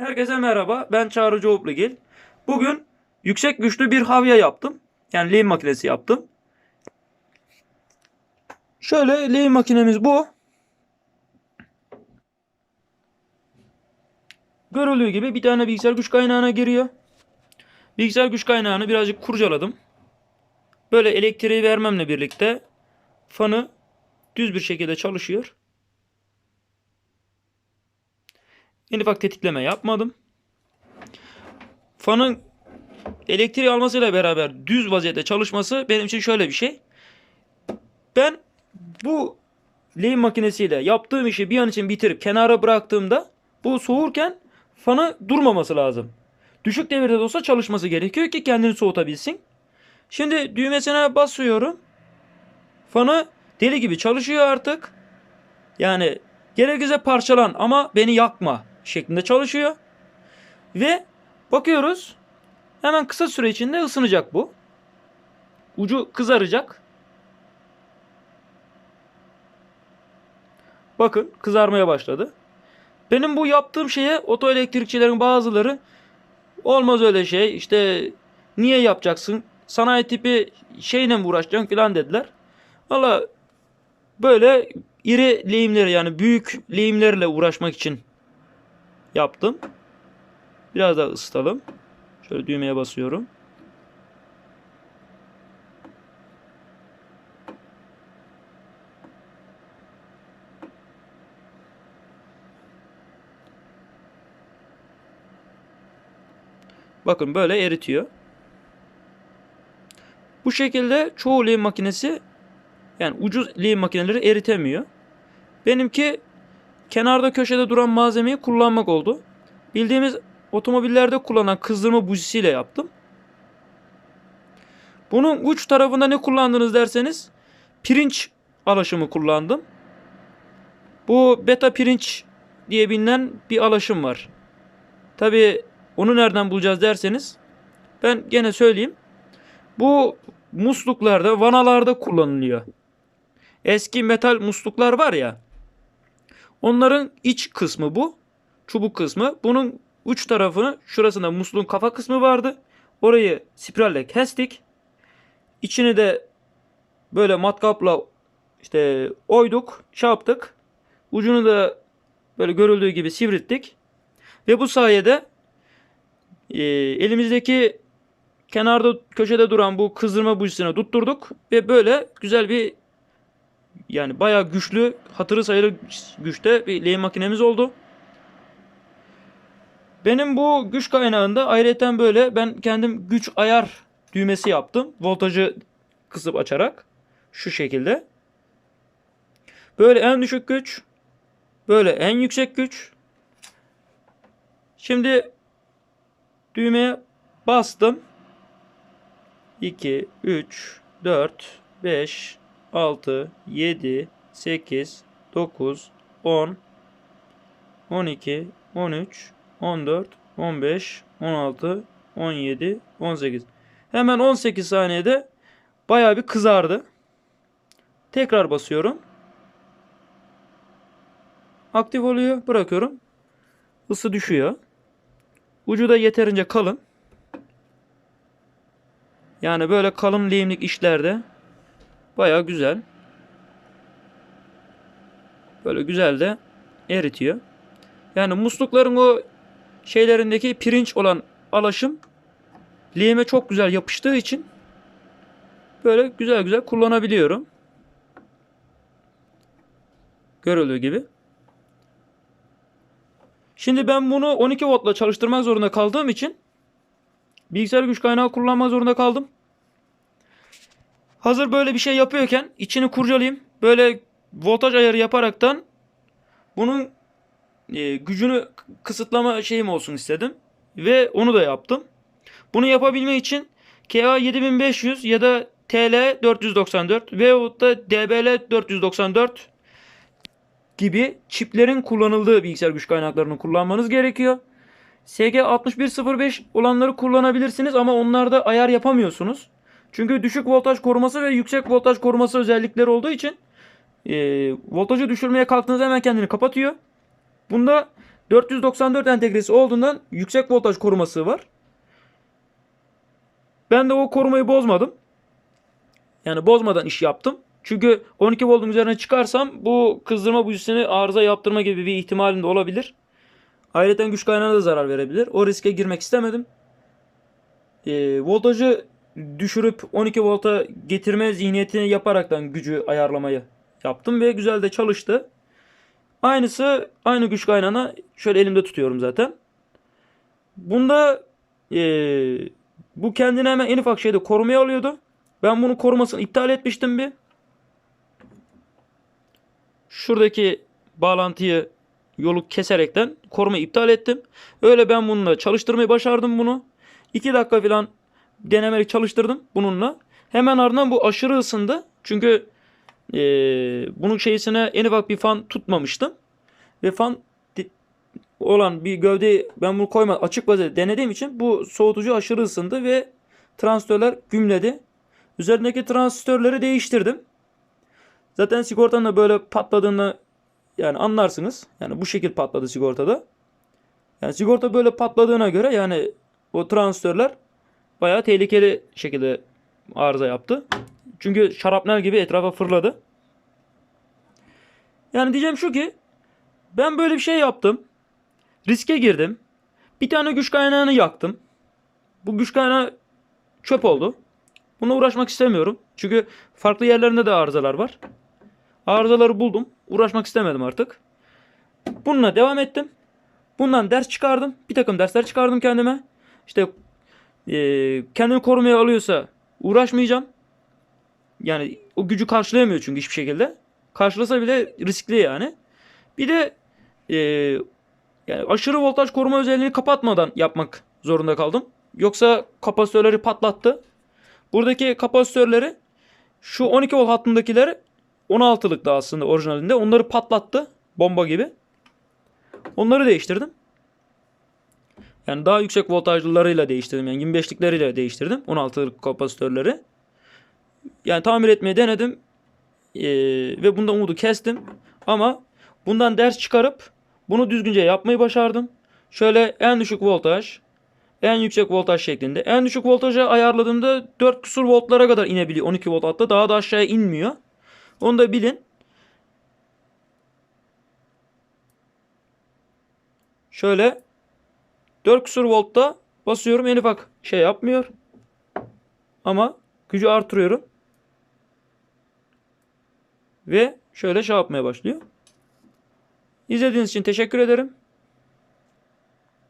Herkese merhaba. Ben Çağrı Coğupligil. Bugün yüksek güçlü bir havya yaptım. Yani lehim makinesi yaptım. Şöyle lehim makinemiz bu. Görüldüğü gibi bir tane bilgisayar güç kaynağına giriyor. Bilgisayar güç kaynağını birazcık kurcaladım. Böyle elektriği vermemle birlikte fanı düz bir şekilde çalışıyor. En ufak tetikleme yapmadım. Fanın elektriği almasıyla beraber düz vaziyette çalışması benim için şöyle bir şey. Ben bu lehim makinesiyle yaptığım işi bir an için bitirip kenara bıraktığımda bu soğurken fanı durmaması lazım. Düşük devirde de olsa çalışması gerekiyor ki kendini soğutabilsin. Şimdi düğmesine basıyorum. Fanı deli gibi çalışıyor artık. Yani gerekirse parçalan ama beni yakma şeklinde çalışıyor. Ve bakıyoruz hemen kısa süre içinde ısınacak bu. Ucu kızaracak. Bakın kızarmaya başladı. Benim bu yaptığım şeye otoelektrikçilerin bazıları olmaz öyle şey işte niye yapacaksın sanayi tipi şeyle mi uğraşacaksın filan dediler. Valla böyle iri lehimleri yani büyük lehimlerle uğraşmak için yaptım. Biraz daha ısıtalım. Şöyle düğmeye basıyorum. Bakın böyle eritiyor. Bu şekilde çoğu lehim makinesi yani ucuz lehim makineleri eritemiyor. Benimki kenarda köşede duran malzemeyi kullanmak oldu. Bildiğimiz otomobillerde kullanılan kızdırma bujisiyle yaptım. Bunun uç tarafında ne kullandınız derseniz pirinç alaşımı kullandım. Bu beta pirinç diye bilinen bir alaşım var. Tabi onu nereden bulacağız derseniz ben gene söyleyeyim. Bu musluklarda, vanalarda kullanılıyor. Eski metal musluklar var ya. Onların iç kısmı bu. Çubuk kısmı. Bunun uç tarafını şurasında musluğun kafa kısmı vardı. Orayı spiralle kestik. İçini de böyle matkapla işte oyduk, şey. Ucunu da böyle görüldüğü gibi sivrittik. Ve bu sayede e, elimizdeki kenarda köşede duran bu kızdırma bujisine tutturduk ve böyle güzel bir yani bayağı güçlü hatırı sayılır güçte bir lehim makinemiz oldu. Benim bu güç kaynağında ayrıca böyle ben kendim güç ayar düğmesi yaptım. Voltajı kısıp açarak şu şekilde. Böyle en düşük güç, böyle en yüksek güç. Şimdi düğmeye bastım. 2 3 4 5 6 7 8 9 10 12 13 14 15 16 17 18 Hemen 18 saniyede bayağı bir kızardı. Tekrar basıyorum. Aktif oluyor. Bırakıyorum. Isı düşüyor. Ucu da yeterince kalın. Yani böyle kalın lehimlik işlerde bayağı güzel. Böyle güzel de eritiyor. Yani muslukların o şeylerindeki pirinç olan alaşım lehime çok güzel yapıştığı için böyle güzel güzel kullanabiliyorum. Görüldüğü gibi. Şimdi ben bunu 12 voltla çalıştırmak zorunda kaldığım için bilgisayar güç kaynağı kullanmak zorunda kaldım. Hazır böyle bir şey yapıyorken içini kurcalayayım. Böyle voltaj ayarı yaparaktan bunun e, gücünü kısıtlama şeyim olsun istedim. Ve onu da yaptım. Bunu yapabilmek için KA 7500 ya da TL 494 veyahut da DBL 494 gibi çiplerin kullanıldığı bilgisayar güç kaynaklarını kullanmanız gerekiyor. SG 6105 olanları kullanabilirsiniz ama onlarda ayar yapamıyorsunuz. Çünkü düşük voltaj koruması ve yüksek voltaj koruması özellikleri olduğu için e, voltajı düşürmeye kalktığınızda hemen kendini kapatıyor. Bunda 494 entegresi olduğundan yüksek voltaj koruması var. Ben de o korumayı bozmadım. Yani bozmadan iş yaptım. Çünkü 12 voltun üzerine çıkarsam bu kızdırma bujisini arıza yaptırma gibi bir ihtimalim de olabilir. Ayrıca güç kaynağına da zarar verebilir. O riske girmek istemedim. Ee, voltajı düşürüp 12 volta getirme zihniyetini yaparaktan gücü ayarlamayı yaptım ve güzel de çalıştı. Aynısı aynı güç kaynağına şöyle elimde tutuyorum zaten. Bunda eee, bu kendine hemen en ufak şeyde korumaya alıyordu. Ben bunun korumasını iptal etmiştim bir. Şuradaki bağlantıyı yolu keserekten korumayı iptal ettim. Öyle ben bununla çalıştırmayı başardım bunu. 2 dakika falan denemelik çalıştırdım bununla. Hemen ardından bu aşırı ısındı. Çünkü eee, bunun şeysine en ufak bir fan tutmamıştım. Ve fan olan bir gövde ben bunu koyma açık vaziyette denediğim için bu soğutucu aşırı ısındı ve transistörler gümledi. Üzerindeki transistörleri değiştirdim. Zaten sigortanın da böyle patladığını yani anlarsınız. Yani bu şekil patladı sigortada. Yani sigorta böyle patladığına göre yani o transistörler bayağı tehlikeli şekilde arıza yaptı. Çünkü şarapnel gibi etrafa fırladı. Yani diyeceğim şu ki ben böyle bir şey yaptım. Riske girdim. Bir tane güç kaynağını yaktım. Bu güç kaynağı çöp oldu. Bununla uğraşmak istemiyorum. Çünkü farklı yerlerinde de arızalar var. Arızaları buldum. Uğraşmak istemedim artık. Bununla devam ettim. Bundan ders çıkardım. Bir takım dersler çıkardım kendime. İşte eee kendini korumaya alıyorsa uğraşmayacağım. Yani o gücü karşılayamıyor çünkü hiçbir şekilde. Karşılasa bile riskli yani. Bir de eee, yani aşırı voltaj koruma özelliğini kapatmadan yapmak zorunda kaldım. Yoksa kapasitörleri patlattı. Buradaki kapasitörleri şu 12 volt hattındakileri 16'lıktı aslında orijinalinde. Onları patlattı. Bomba gibi. Onları değiştirdim. Yani daha yüksek voltajlılarıyla değiştirdim. Yani 25'likleriyle değiştirdim. 16'lık kapasitörleri. Yani tamir etmeyi denedim. Ee, ve bundan umudu kestim. Ama bundan ders çıkarıp bunu düzgünce yapmayı başardım. Şöyle en düşük voltaj, en yüksek voltaj şeklinde. En düşük voltaja ayarladığımda 4 küsur voltlara kadar inebiliyor. 12 volt hatta daha da aşağıya inmiyor. Onu da bilin. Şöyle 4 küsur voltta basıyorum en ufak şey yapmıyor. Ama gücü artırıyorum. Ve şöyle şey yapmaya başlıyor. İzlediğiniz için teşekkür ederim.